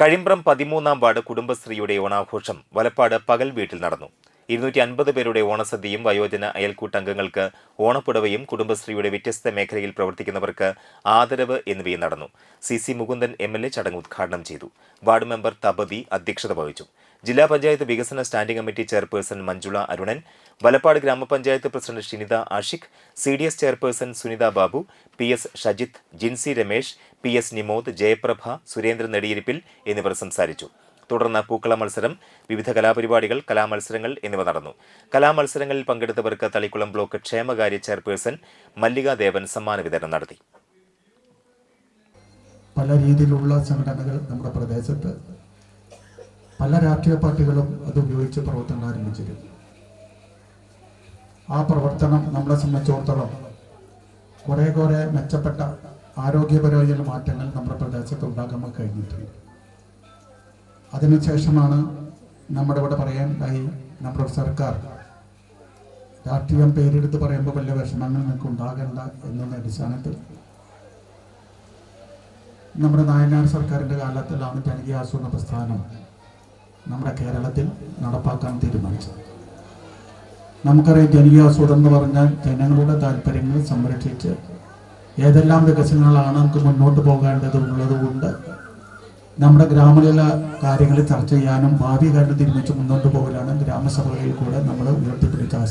കഴിമ്പ്രം പതിമൂന്നാം വാർഡ് കുടുംബശ്രീയുടെ ഓണാഘോഷം വലപ്പാട് പകൽ വീട്ടിൽ നടന്നു. ഇരുന്നൂറ്റി അൻപത് പേരുടെ ഓണസദ്യയും വയോജന അയൽക്കൂട്ടംഗങ്ങൾക്ക് ഓണപ്പുടവയും കുടുംബശ്രീയുടെ വ്യത്യസ്ത മേഖലയിൽ പ്രവർത്തിക്കുന്നവർക്ക് ആദരവ് എന്നിവയും നടന്നു. C C Mukundan M L A ചടങ്ങ് ഉദ്ഘാടനം ചെയ്തു. വാർഡ് മെമ്പർ തപതി അധ്യക്ഷത വഹിച്ചു. ജില്ലാ പഞ്ചായത്ത് വികസന standing committee chairperson Manjula Arunan Valappad ഗ്രാമപഞ്ചായത്ത് president Shinitha Ashiq C D S chairperson Sunitha Babu P S Shajith Jincy Ramesh P S Nimod Jayaprabha Surendran നെടിയിരിപ്പിൽ എന്നിവർ സംസാരിച്ചു. തുടർന്ന് പൂക്കള മത്സരം വിവിധ കലാപരിപാടികൾ കലാമത്സരങ്ങൾ എന്നിവ നടന്നു. കലാമത്സരങ്ങളിൽ പങ്കെടുത്തവർക്ക് തളിക്കുളം ബ്ലോക്ക് ക്ഷേമകാര്യ ചെയർപേഴ്സൺ മല്ലിക ദേവൻ സമ്മാന വിതരണം നടത്തി. പല രീതിയിലുള്ള സംഘടനകൾ നമ്മുടെ പ്രദേശത്ത് പല രാഷ്ട്രീയ പാർട്ടികളും അത് ഉപയോഗിച്ച് പ്രവർത്തനം ആരംഭിച്ചിരുന്നു. ആ പ്രവർത്തനം നമ്മളെ സംബന്ധിച്ചിടത്തോളം കുറേ കുറേ മെച്ചപ്പെട്ട ആരോഗ്യപരമായ മാറ്റങ്ങൾ നമ്മുടെ പ്രദേശത്ത് ഉണ്ടാക്കാൻ കഴിഞ്ഞിട്ടുണ്ട്. അതിനുശേഷമാണ് നമ്മുടെ ഇവിടെ പറയാനായി നമ്മുടെ സർക്കാർ രാഷ്ട്രീയം പേരെടുത്ത് പറയുമ്പോൾ വലിയ വിഷമങ്ങൾ നിങ്ങൾക്ക് ഉണ്ടാകണ്ട എന്നുള്ള അടിസ്ഥാനത്തിൽ നമ്മുടെ നായനാർ സർക്കാരിന്റെ കാലത്തിലാണ് ജനകീയ ആസൂത്രണ പ്രസ്ഥാനം നമ്മുടെ കേരളത്തിൽ നടപ്പാക്കാൻ തീരുമാനിച്ചത് നമുക്കറിയാം ജനകീയ ആസൂത്രണം എന്ന് പറഞ്ഞാൽ ജനങ്ങളുടെ താല്പര്യങ്ങൾ സംരക്ഷിച്ച് ഏതെല്ലാം വികസനങ്ങളാണ് നമുക്ക് മുന്നോട്ട് പോകേണ്ടത് കൊണ്ട് നമ്മുടെ ഗ്രാമങ്ങളിലെ കാര്യങ്ങൾ ചർച്ച ചെയ്യാനും ഭാവി കാര്യം തീരുമാനിച്ച് മുന്നോട്ട് പോകലാണ് ഗ്രാമസഭകളിൽ കൂടെ നമ്മൾ ഉയർത്തിപ്പിടിച്ച